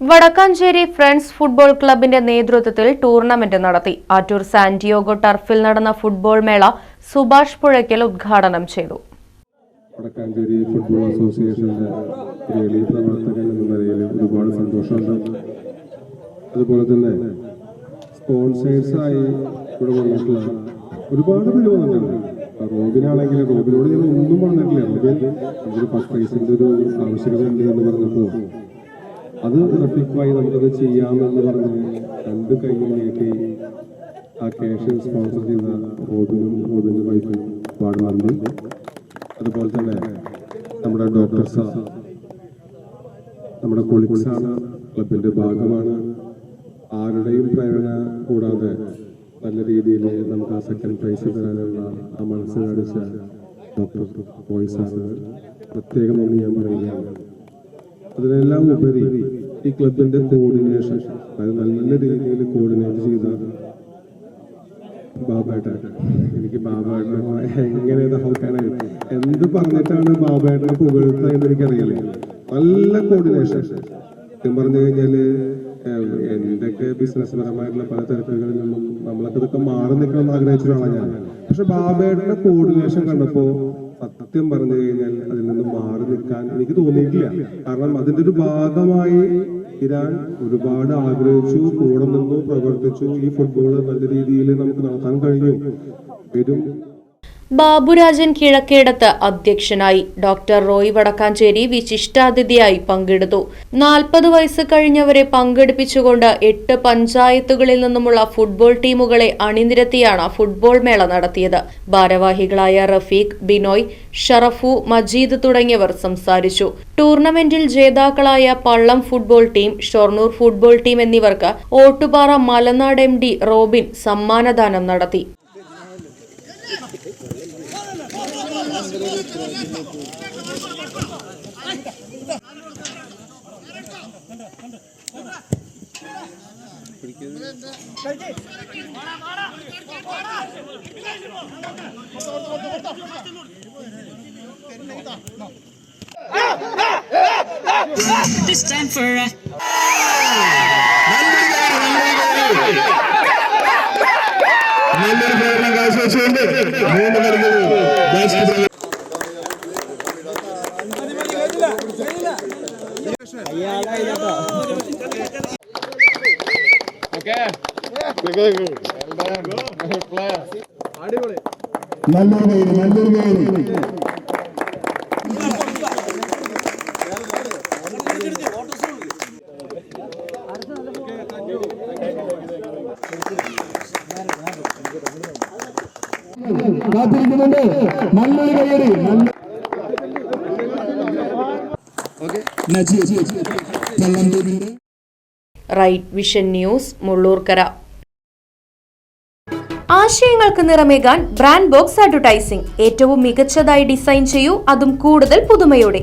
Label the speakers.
Speaker 1: Vadakkanchery friends football ക്ലബിന്റെ നേതൃത്വത്തിൽ tournament നടത്തി. ആറ്റൂർ സാന്റിയോഗോ ടർഫിൽ നടന്ന ഫുട്ബോൾ മേള സുഭാഷ് പുഴയ്ക്കൽ ഉദ്ഘാടനം ചെയ്തു.
Speaker 2: വടക്കാഞ്ചേരി ഫുട്ബോൾ അസോസിയേഷന്റെ പ്രവർത്തകൻ എന്ന നിലയിൽ ഒരുപാട് സന്തോഷമുണ്ട് അതുപോലെ തന്നെ സ്പോൺസേഴ്സായി ഇവിടെ വന്നിട്ടുള്ള ഒരുപാട് പേര് വന്നിട്ടുണ്ട്. റോബിനാണെങ്കിൽ റോബിനോട് ഞാൻ ഒന്നും പറഞ്ഞിട്ടില്ല. റോബിൻ ഒരു ഫസ്റ്റ് പ്രൈസിന്റെ ഒരു ആവശ്യകത ഉണ്ട് എന്ന് പറഞ്ഞപ്പോൾ അത് റെപ്ലിഫൈ നമുക്കത് ചെയ്യാമെന്ന് പറഞ്ഞ് രണ്ട് കൈയും നീട്ടി ആ ക്യാഷ് സ്പോൺസർ ചെയ്ത റോബിനും റോബിന്റെ വൈഫും ഒരുപാട് അതുപോലെ തന്നെ നമ്മുടെ ഡോക്ടർ സാർ നമ്മുടെ കൊളിക്സാണ് ക്ലബിന്റെ ഭാഗമാണ്. ആരുടെയും പ്രേരണ കൂടാതെ നല്ല രീതിയിൽ നമുക്ക് ആ സെക്കൻഡ് പ്രൈസ് തരാനുള്ള ആ മനസ്സ് കാണിച്ച ഡോക്ടർ പോയിസാണ് പ്രത്യേകം നന്ദി ഞാൻ പറയുകയാണ്. അതിനെല്ലാം ഉപരി ഈ ക്ലബിന്റെ കോർഡിനേഷൻ അത് നല്ല രീതിയിൽ കോർഡിനേറ്റ് ചെയ്ത ബാബേട്ടൻ. എനിക്ക് ബാബേട്ടൻ എങ്ങനെ ഇത് ഹൗക്കാനായി എന്ത് പറഞ്ഞിട്ടാണ് ബാബേട്ടനെ പുകഴ്ത്തുക എന്ന് എനിക്കറിയില്ല. നല്ല കോർഡിനേഷൻ സത്യം പറഞ്ഞു കഴിഞ്ഞാൽ ഏഹ്, എന്തൊക്കെ ബിസിനസ് പരമായിട്ടുള്ള പല തിരക്കുകളിൽ നിന്നും നമ്മളൊക്കെ ഇതൊക്കെ മാറി നിൽക്കണം എന്ന് ആഗ്രഹിച്ചിട്ടാണ് ഞാൻ. പക്ഷെ ബാബേട്ടന്റെ കോർഡിനേഷൻ കണ്ടപ്പോ സത്യം പറഞ്ഞു കഴിഞ്ഞാൽ അതിൽ നിന്ന് മാറി നിൽക്കാൻ എനിക്ക് തോന്നിയിട്ടില്ല. കാരണം അതിന്റെ ഒരു ഭാഗമായി ഇരാൻ ഒരുപാട് ആഗ്രഹിച്ചു കൂടെ നിന്നു പ്രവർത്തിച്ചു. ഈ ഫുട്ബോൾ നല്ല രീതിയിൽ നമുക്ക് നടത്താൻ കഴിഞ്ഞു. വരും
Speaker 1: ബാബുരാജൻ കിഴക്കേടത്ത് അധ്യക്ഷനായി ഡോക്ടർ റോയ് വടക്കാഞ്ചേരി വിശിഷ്ടാതിഥിയായി പങ്കെടുത്തു. നാൽപ്പത് വയസ്സ് കഴിഞ്ഞവരെ പങ്കെടുപ്പിച്ചുകൊണ്ട് എട്ട് പഞ്ചായത്തുകളിൽ നിന്നുമുള്ള ഫുട്ബോൾ ടീമുകളെ അണിനിരത്തിയാണ് ഫുട്ബോൾ മേള നടത്തിയത്. ഭാരവാഹികളായ റഫീഖ് ബിനോയ് ഷറഫു മജീദ് തുടങ്ങിയവർ സംസാരിച്ചു. ടൂർണമെന്റിൽ ജേതാക്കളായ Pallam football team Shoranur football team എന്നിവർക്ക് ഓട്ടുപാറ മലനാട് എം റോബിൻ സമ്മാനദാനം നടത്തി.
Speaker 3: This time for uh,
Speaker 2: നല്ലൊരു പ്രകടനം കാഴ്ചവെച്ചുകൊണ്ട് മൂന്ന് നൽകുന്നു ബെസ്റ്റ് നല്ലൊരു പേര് നല്ലൊരു കയറി കാത്തിരിക്കുന്നുണ്ട്. നല്ലൊരു കയ്യടി
Speaker 1: റൈറ്റ് വിഷൻ ന്യൂസ് മുള്ളൂർക്കര. ആശയങ്ങൾക്ക് നിറമേകാൻ ബ്രാൻഡ് ബോക്സ് അഡ്വർടൈസിംഗ്. ഏറ്റവും മികച്ചതായി ഡിസൈൻ ചെയ്യൂ അതും കൂടുതൽ പുതുമയോടെ.